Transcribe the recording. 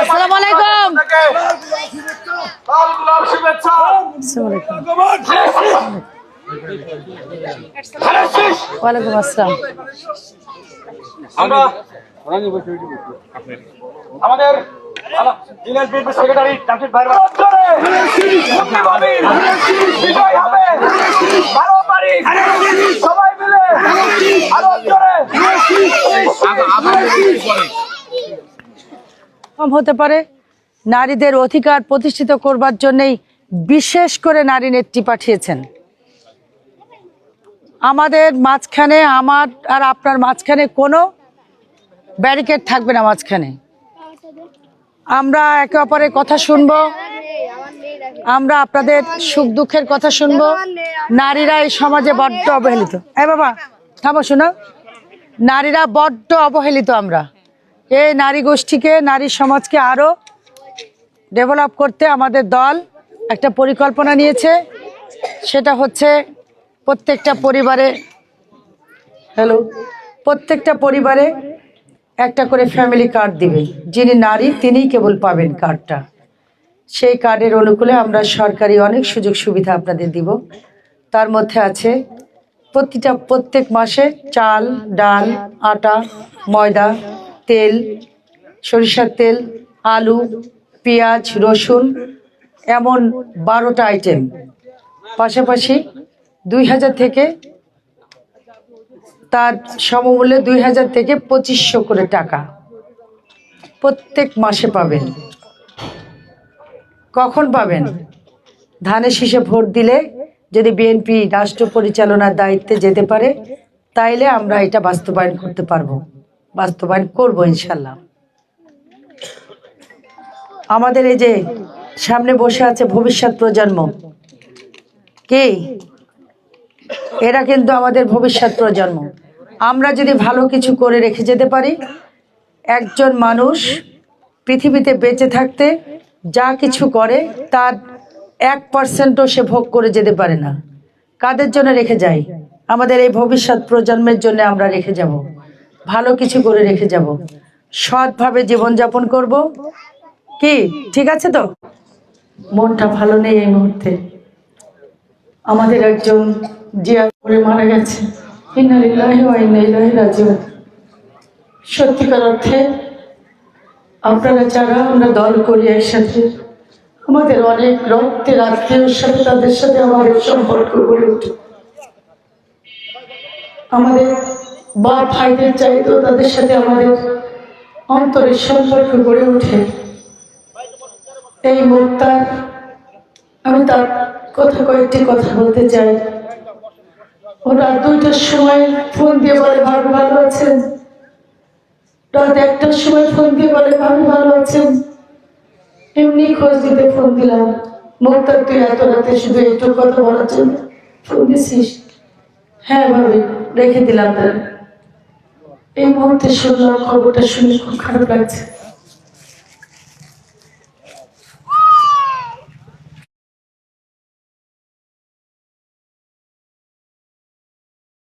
আসসালামু আলাইকুম শুভেচ্ছা ওয়ালাইকুম আসসালাম। আমরা আমাদের সেক্রেটারি ভাই কম হতে পারে। নারীদের অধিকার প্রতিষ্ঠিত করবার জন্যই বিশেষ করে নারী নেত্রী পাঠিয়েছেন। আমাদের মাঝখানে আমার আর আপনার মাঝখানে কোনো ব্যারিকেড থাকবে না মাঝখানে। আমরা একে অপরের কথা শুনব। আমরা আপনাদের সুখ দুঃখের কথা শুনব। নারীরা এই সমাজে বড্ড অবহেলিত। এ বাবা, থামো শোনো। নারীরা বড্ড অবহেলিত আমরা। এই নারী গোষ্ঠীকে, নারী সমাজকে আরও ডেভেলপ করতে আমাদের দল একটা পরিকল্পনা নিয়েছে। সেটা হচ্ছে প্রত্যেকটা পরিবারে হ্যালো প্রত্যেকটা পরিবারে একটা করে ফ্যামিলি কার্ড দিবে। যিনি নারী, তিনিই কেবল পাবেন কার্ডটা সেই কার্ডের অনুকূলে আমরা সরকারি অনেক সুযোগ সুবিধা আপনাদের দিব। তার মধ্যে আছে প্রতিটা প্রত্যেক মাসে চাল, ডাল, আটা, ময়দা তেল, সরিষার তেল, আলু, পেঁয়াজ, রসুন এমন বারোটা আইটেম পাশাপাশি দুই হাজার থেকে তার সমমূল্যে দুই হাজার থেকে পঁচিশশো করে টাকা প্রত্যেক মাসে পাবেন। কখন পাবেন? ধানের শীষে ভোট দিলে যদি বিএনপি রাষ্ট্র পরিচালনার দায়িত্বে যেতে পারে, তাইলে আমরা এটা বাস্তবায়ন করতে পারব। বাস্তবায়ন করব ইনশাল্লাহ। আমাদের এই যে সামনে বসে আছে ভবিষ্যৎ প্রজন্ম। কে? এরা কিন্তু আমাদের ভবিষ্যৎ প্রজন্ম। আমরা যদি ভালো কিছু করে রেখে যেতে পারি, একজন মানুষ পৃথিবীতে বেঁচে থাকতে যা কিছু করে, তার এক পার্সেন্টও সে ভোগ করে যেতে পারে না। কাদের জন্য রেখে যাই? আমাদের এই ভবিষ্যৎ প্রজন্মের জন্য আমরা রেখে যাব। ভালো কিছু করে রেখে যাব। সৎভাবে জীবনযাপন করব। কি? ঠিক আছে তো? মনটা ভালো নেই এই মুহূর্তে। আমাদের একজন জিয়া করে মারা গেছে। সত্যিকার অর্থে আপনারা যারা আমরা দল করি একসাথে, আমাদের অনেক রক্তের আত্মীয়র সাথে, তাদের সাথে আমাদের সম্পর্ক গড়ে আমাদের বা ভাইদের চাইতেও তাদের সাথে আমাদের অন্তরের সম্পর্ক গড়ে ওঠে। এই মুক্তার আমি তার কথা কয়েকটি কথা বলতে চাই। ওরা দুইটার সময় ফোন দিয়ে বলে, ভাবি ভালো আছেন? রাত একটার সময় ফোন দিয়ে বলে, ভাবি ভালো আছেন? এমনি খোঁজ দিতে ফোন দিলাম। মুক্তার তুই এত রাতে শুধু একটু কথা বলার জন্য ফোন দিছিস? হ্যাঁ ভাবি, রেখে দিলাম তার এই মুহূর্তে শুনলাম খবরটা শুনে খুব খারাপ লাগছে।